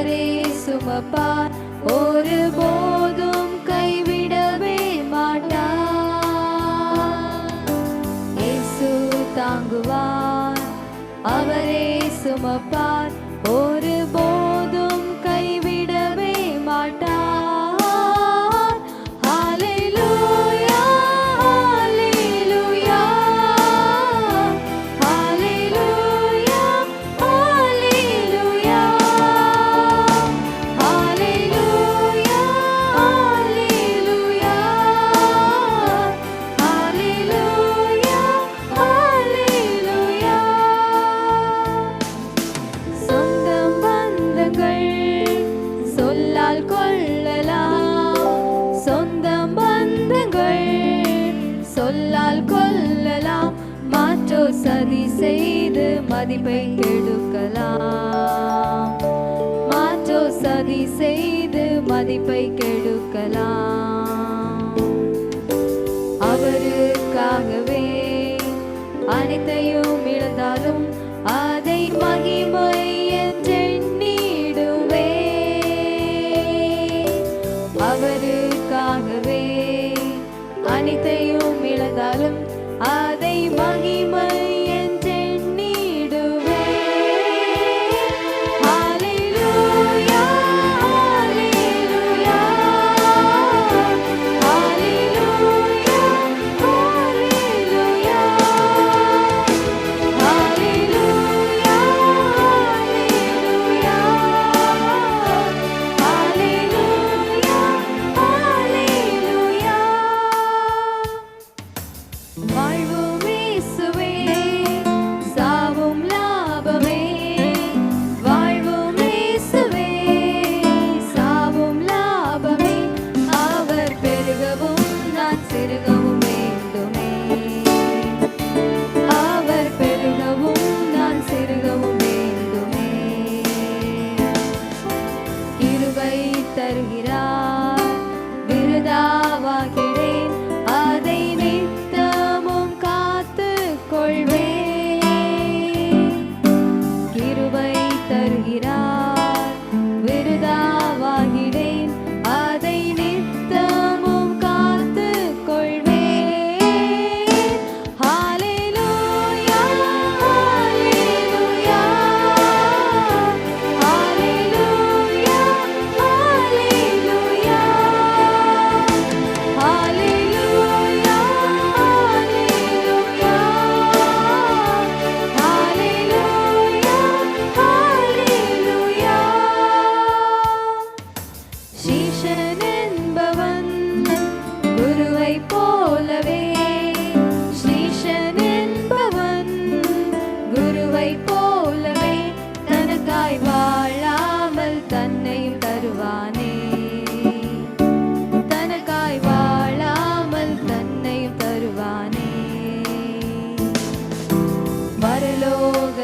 கரே சுமப்பார் ஒரு போ பாதிப்பை கெடுக்கலாம் மாற்றோ சதி செய்து மதிப்பை கெடு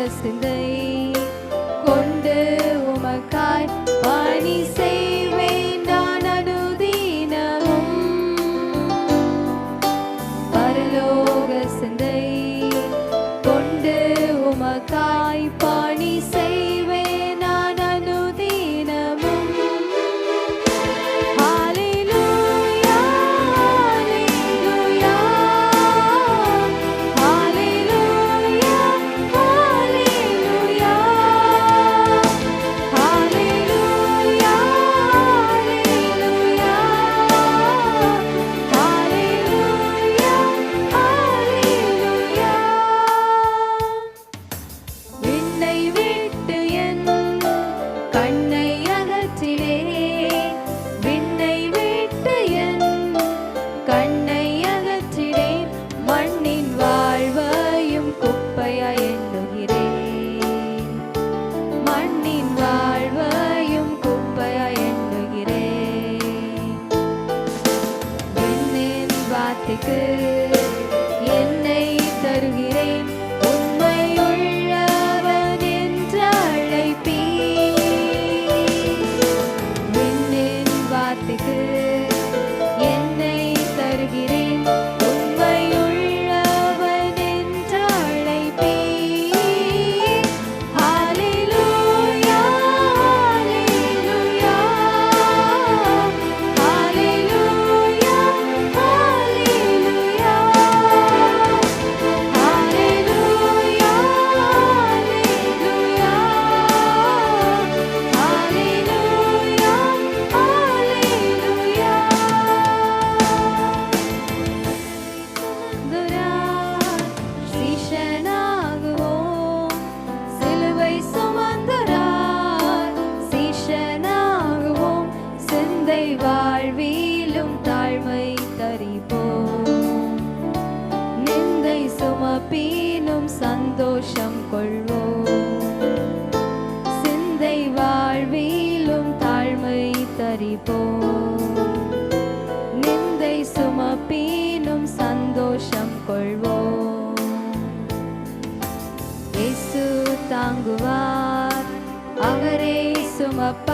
descendente. Good. சுமப்பார்